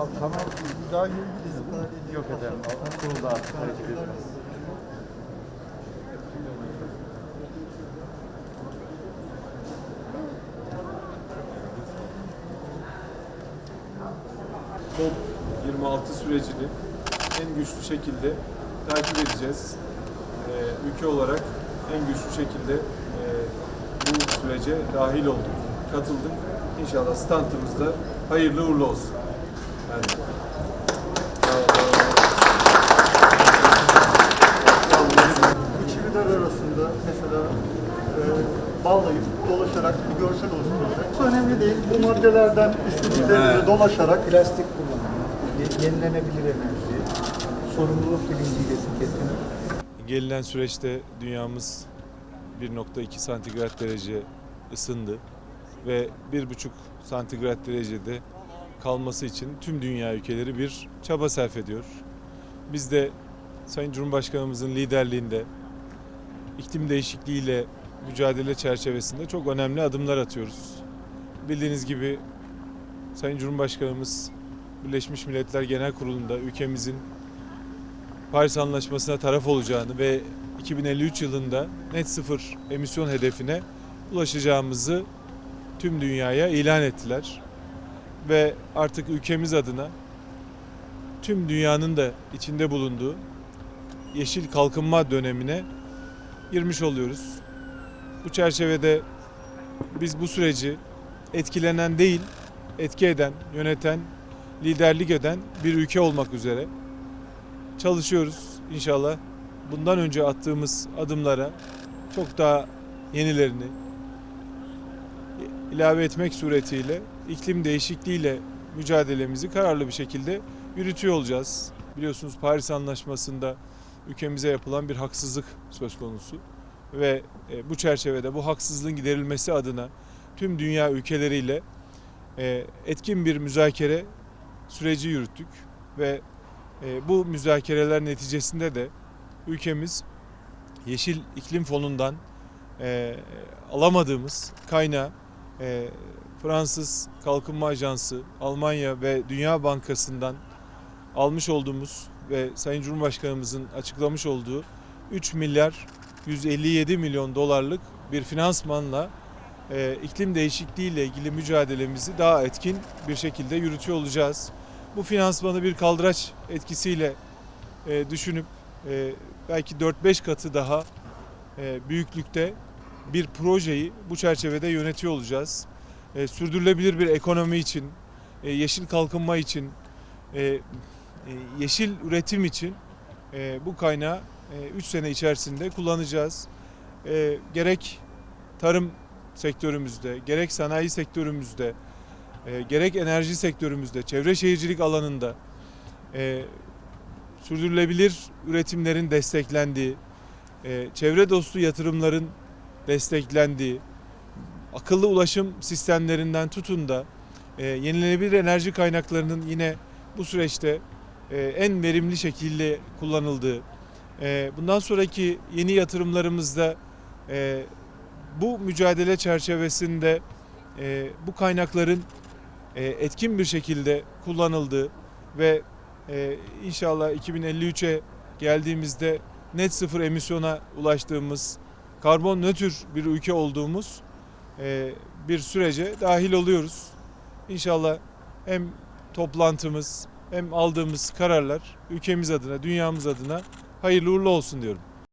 Kanal daha ilgili Yok efendim. Kurulda hareket edilmez. COP26 sürecini en güçlü şekilde takip edeceğiz. Ee, ülke olarak en güçlü şekilde e, bu sürece dahil olduk, katıldık. İnşallah standımızda hayırlı uğurlu olsun. Çiviler arasında mesela e, bağlayıp dolaşarak bir görsel oluşturacak. Bu önemli değil. Bu maddelerden istedikleri dolaşarak plastik kullanımı, ye- yenilenebilir enerji, sorumluluk bilinciyle tüketim. Gelinen süreçte dünyamız 1.2 santigrat derece ısındı ve 1.5 santigrat derecede kalması için tüm dünya ülkeleri bir çaba sarf ediyor. Biz de Sayın Cumhurbaşkanımızın liderliğinde iklim değişikliğiyle mücadele çerçevesinde çok önemli adımlar atıyoruz. Bildiğiniz gibi Sayın Cumhurbaşkanımız Birleşmiş Milletler Genel Kurulu'nda ülkemizin Paris Anlaşması'na taraf olacağını ve 2053 yılında net sıfır emisyon hedefine ulaşacağımızı tüm dünyaya ilan ettiler. Ve artık ülkemiz adına tüm dünyanın da içinde bulunduğu yeşil kalkınma dönemine girmiş oluyoruz. Bu çerçevede biz bu süreci etkilenen değil, etki eden, yöneten, liderlik eden bir ülke olmak üzere çalışıyoruz inşallah. Bundan önce attığımız adımlara çok daha yenilerini ilave etmek suretiyle iklim değişikliğiyle mücadelemizi kararlı bir şekilde yürütüyor olacağız. Biliyorsunuz Paris Anlaşması'nda ülkemize yapılan bir haksızlık söz konusu ve e, bu çerçevede bu haksızlığın giderilmesi adına tüm dünya ülkeleriyle e, etkin bir müzakere süreci yürüttük ve e, bu müzakereler neticesinde de ülkemiz Yeşil İklim Fonu'ndan alamadığımız kaynağı Fransız Kalkınma Ajansı, Almanya ve Dünya Bankası'ndan almış olduğumuz ve Sayın Cumhurbaşkanımızın açıklamış olduğu 3 milyar 157 milyon dolarlık bir finansmanla e, iklim değişikliği ile ilgili mücadelemizi daha etkin bir şekilde yürütüyor olacağız. Bu finansmanı bir kaldıraç etkisiyle e, düşünüp e, belki 4-5 katı daha e, büyüklükte bir projeyi bu çerçevede yönetiyor olacağız. E, sürdürülebilir bir ekonomi için, e, yeşil kalkınma için, e, e, yeşil üretim için e, bu kaynağı 3 sene içerisinde kullanacağız. E, gerek tarım sektörümüzde, gerek sanayi sektörümüzde, e, gerek enerji sektörümüzde, çevre şehircilik alanında e, sürdürülebilir üretimlerin desteklendiği, e, çevre dostu yatırımların desteklendiği, akıllı ulaşım sistemlerinden tutun da e, yenilenebilir enerji kaynaklarının yine bu süreçte e, en verimli şekilde kullanıldığı, e, bundan sonraki yeni yatırımlarımızda e, bu mücadele çerçevesinde e, bu kaynakların e, etkin bir şekilde kullanıldığı ve e, inşallah 2053'e geldiğimizde net sıfır emisyona ulaştığımız, karbon nötr bir ülke olduğumuz bir sürece dahil oluyoruz. İnşallah hem toplantımız hem aldığımız kararlar ülkemiz adına, dünyamız adına hayırlı uğurlu olsun diyorum.